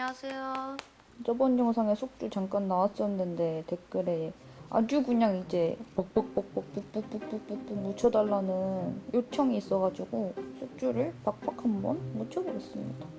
안녕하세요. 저번 영상에 숙주 잠깐 나왔었는데 댓글에 아주 그냥 이제 뻑뻑뻑뻑뻑뻑뻑뻑뻑 묻혀달라는 요청이 있어가지고 숙주를 박박 한번 묻혀보겠습니다.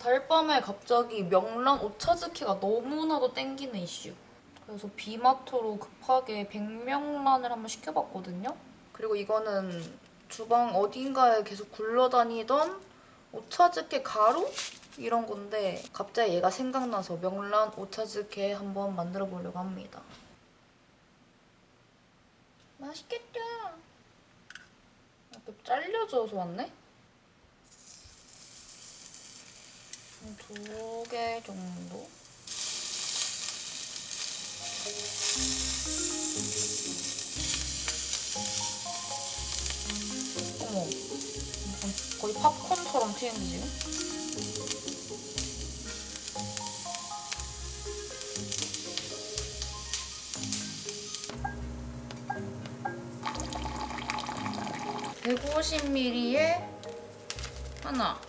달밤에 갑자기 명란 오차즈키가 너무나도 땡기는 이슈. 그래서 비마트로 급하게 백명란을 한번 시켜봤거든요. 그리고 이거는 주방 어딘가에 계속 굴러다니던 오차즈케 가루? 이런 건데 갑자기 얘가 생각나서 명란 오차즈케 한번 만들어 보려고 합니다. 맛있겠다. 이렇게 잘려져서 왔네? 두 개 정도? 어머, 거의 팝콘처럼 튀는데 지금? (150ml에) 하나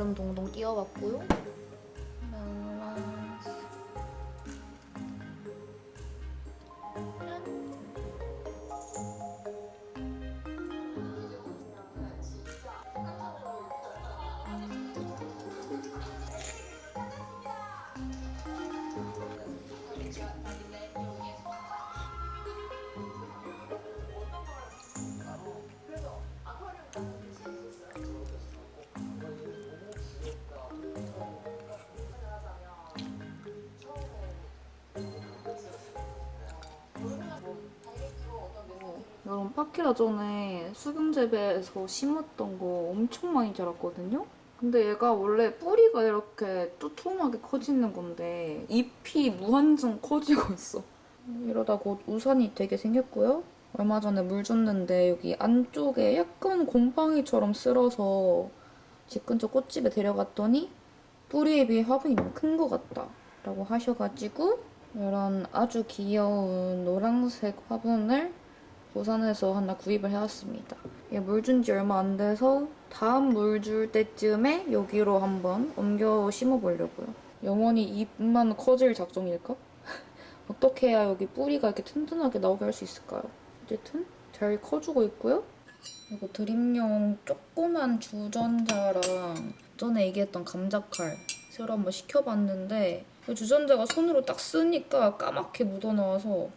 얼음 동동 띄워봤고요. 파키라 전에 수경재배에서 심었던 거 엄청 많이 자랐거든요? 근데 얘가 원래 뿌리가 이렇게 뚜툼하게 커지는 건데 잎이 무한정 커지고 있어. 이러다 곧 우산이 되게 생겼고요. 얼마 전에 물 줬는데 여기 안쪽에 약간 곰팡이처럼 쓸어서 집 근처 꽃집에 데려갔더니 뿌리에 비해 화분이 너무 큰 것 같다 라고 하셔가지고 이런 아주 귀여운 노란색 화분을 부산에서 하나 구입을 해왔습니다. 얘물준 지 얼마 안 돼서 다음 물 줄 때쯤에 여기로 한번 옮겨 심어보려고요. 영원히 잎만 커질 작정일까? 어떻게 해야 여기 뿌리가 이렇게 튼튼하게 나오게 할 수 있을까요? 어쨌든 잘 커주고 있고요. 이거 드림용 조그만 주전자랑 전에 얘기했던 감자칼 새로 한번 시켜봤는데 그 주전자가 손으로 딱 쓰니까 까맣게 묻어나와서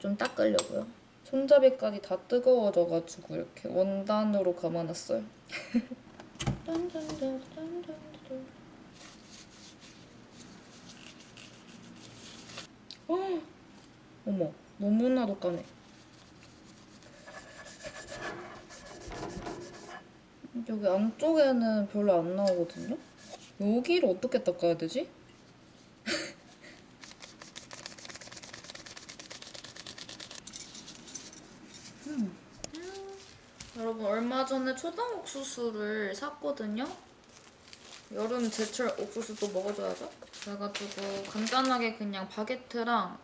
좀 닦으려고요. 손잡이까지 다 뜨거워져가지고 이렇게 원단으로 감아놨어요. 헉! 어머, 너무나도 까매. 여기 안쪽에는 별로 안 나오거든요? 여기를 어떻게 닦아야 되지? 여러분 얼마 전에 초당 옥수수를 샀거든요. 여름 제철 옥수수도 먹어줘야죠. 그래가지고 간단하게 그냥 바게트랑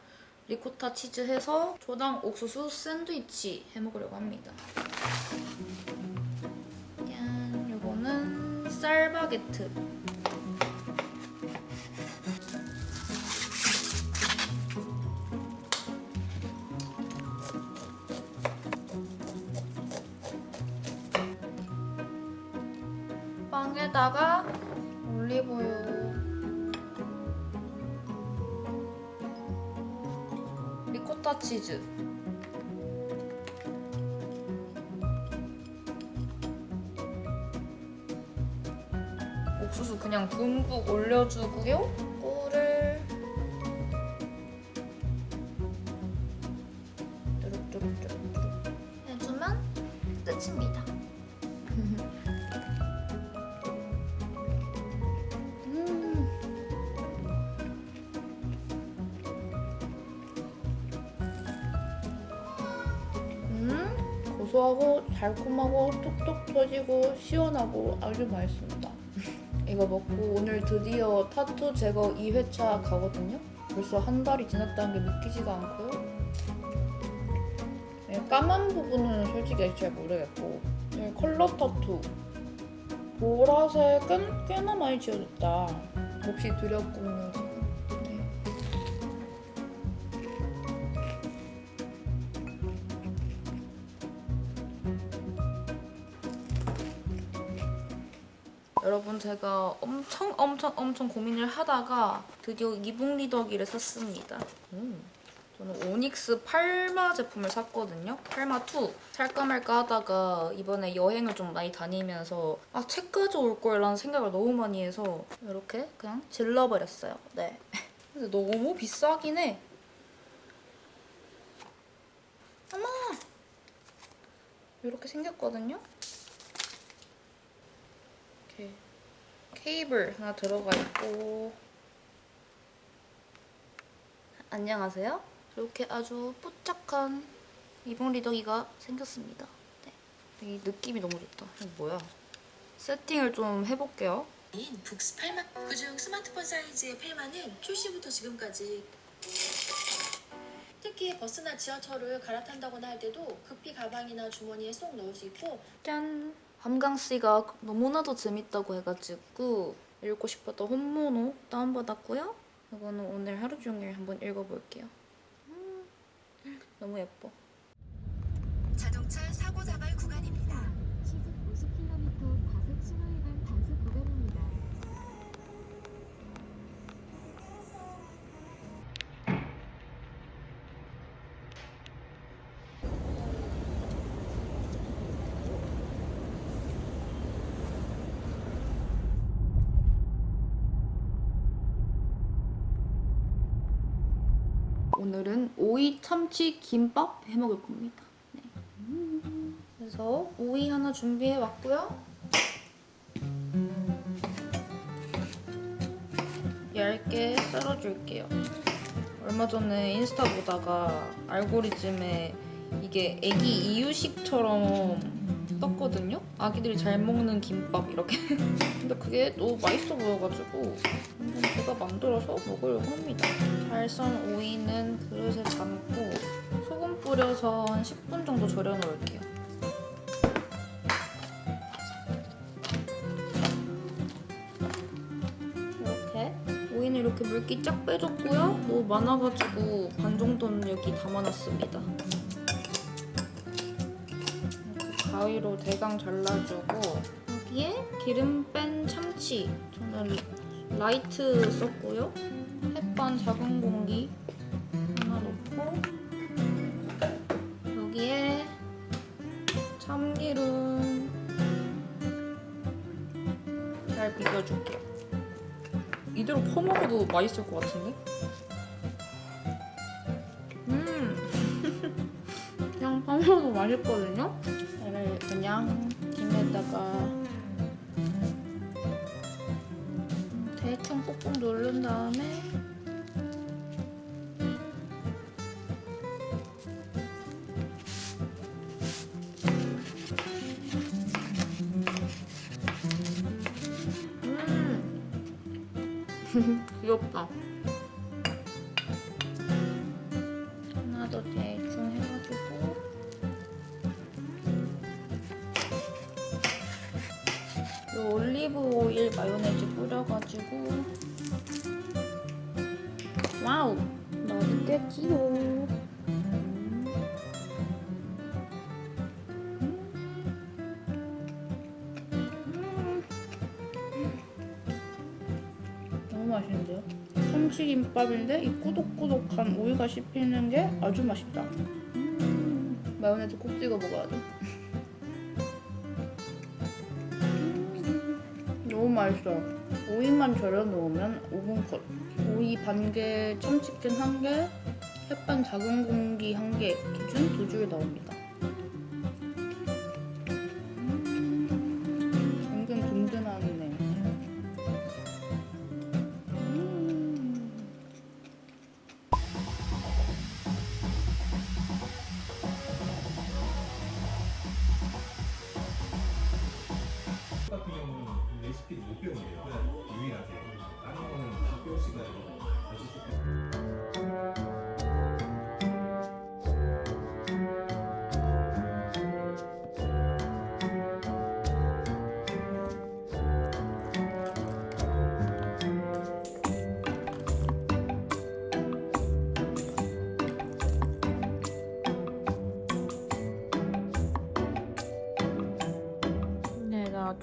리코타 치즈 해서 초당 옥수수 샌드위치 해먹으려고 합니다. 짠, 요거는 쌀바게트. 빵에다가 올리브유. 리코타 치즈. 옥수수 그냥 듬뿍 올려주고요 고소하고 달콤하고 톡톡 터지고 시원하고 아주 맛있습니다. 이거 먹고 오늘 드디어 타투 제거 2회차 가거든요. 벌써 한 달이 지났다는 게 믿기지가 않고요. 네, 까만 부분은 솔직히 잘 모르겠고 네, 컬러 타투 보라색은 꽤나 많이 지워졌다. 몹시 두렵군요. 여러분 제가 엄청 엄청 엄청 고민을 하다가 드디어 이북 리더기를 샀습니다. 음. 저는 오닉스 팔마 제품을 샀거든요. 팔마 2. 살까 말까 하다가 이번에 여행을 좀 많이 다니면서 아, 책 가져올 걸라는 생각을 너무 많이 해서 이렇게 그냥 질러버렸어요. 네. 근데 너무 비싸긴 해. 어머! 이렇게 생겼거든요. 이렇게 케이블 하나 들어가 있고 안녕하세요. 이렇게 아주 뽀짝한 이봉 리더기가 생겼습니다. 네. 이 느낌이 너무 좋다. 이거 뭐야? 세팅을 좀 해볼게요. 인 북스 8만 그중 스마트폰 사이즈의 8만은 출시부터 지금까지 특히 버스나 지하철을 갈아탄다거나 할 때도 급히 가방이나 주머니에 쏙 넣을 수 있고 짠! 함강 씨가 너무나도 재밌다고 해가지고 읽고 싶었던 혼모노 다운받았고요. 이거는 오늘 하루 종일 한번 읽어볼게요. 음, 너무 예뻐. 오늘은 오이 참치 김밥 해 먹을 겁니다. 네. 그래서 오이 하나 준비해 왔고요. 얇게 썰어줄게요. 얼마 전에 인스타 보다가 알고리즘에 이게 애기 이유식처럼 떴거든요? 아기들이 잘 먹는 김밥 이렇게. 근데 그게 너무 맛있어 보여가지고 제가 만들어서 먹으려고 합니다. 잘썬 오이는 그릇에 담고 소금 뿌려서 한 10분 정도 절여 놓을게요. 이렇게 오이는 이렇게 물기 쫙 빼줬고요. 너무 많아가지고 반 정도는 여기 담아놨습니다. 가위로 대강 잘라주고 여기에 기름 뺀 참치 저는 라이트 썼고요. 햇반 작은 공기 하나 넣고 여기에 참기름 잘 비벼줄게요. 이대로 퍼먹어도 맛있을 것 같은데? 음, 그냥 퍼먹어도 맛있거든요. 얘를 그냥 김에다가 대충 꾹꾹 누른 다음에 음. 귀엽다 오일 마요네즈 뿌려가지고. 와우! 맛있겠지요. 너무 맛있는데요? 참치김밥인데 이 꾸덕꾸덕한 오이가 씹히는 게 아주 맛있다. 음, 마요네즈 꼭 찍어 먹어야 돼 맛있어. 오이만 절여 놓으면 5분 컷. 오이 반 개, 참치캔 한 개, 햇반 작은 공기 한 개 기준 두 줄 나옵니다.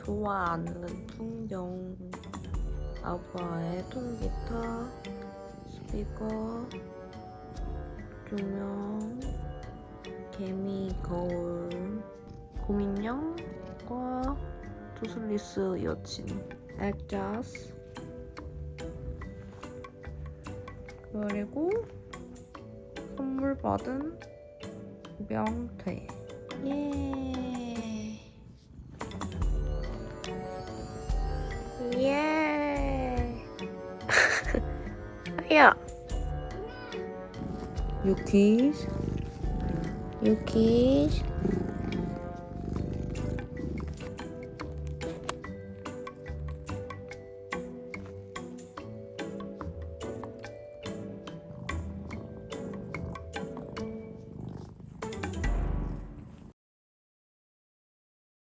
좋아하는 풍경. 아빠의 통기타 스피커 조명. 개미 거울. 곰인형과 투슬리스 여친. 액자스. 그리고 선물 받은 명태. 예. 야. 유키스. 유키스.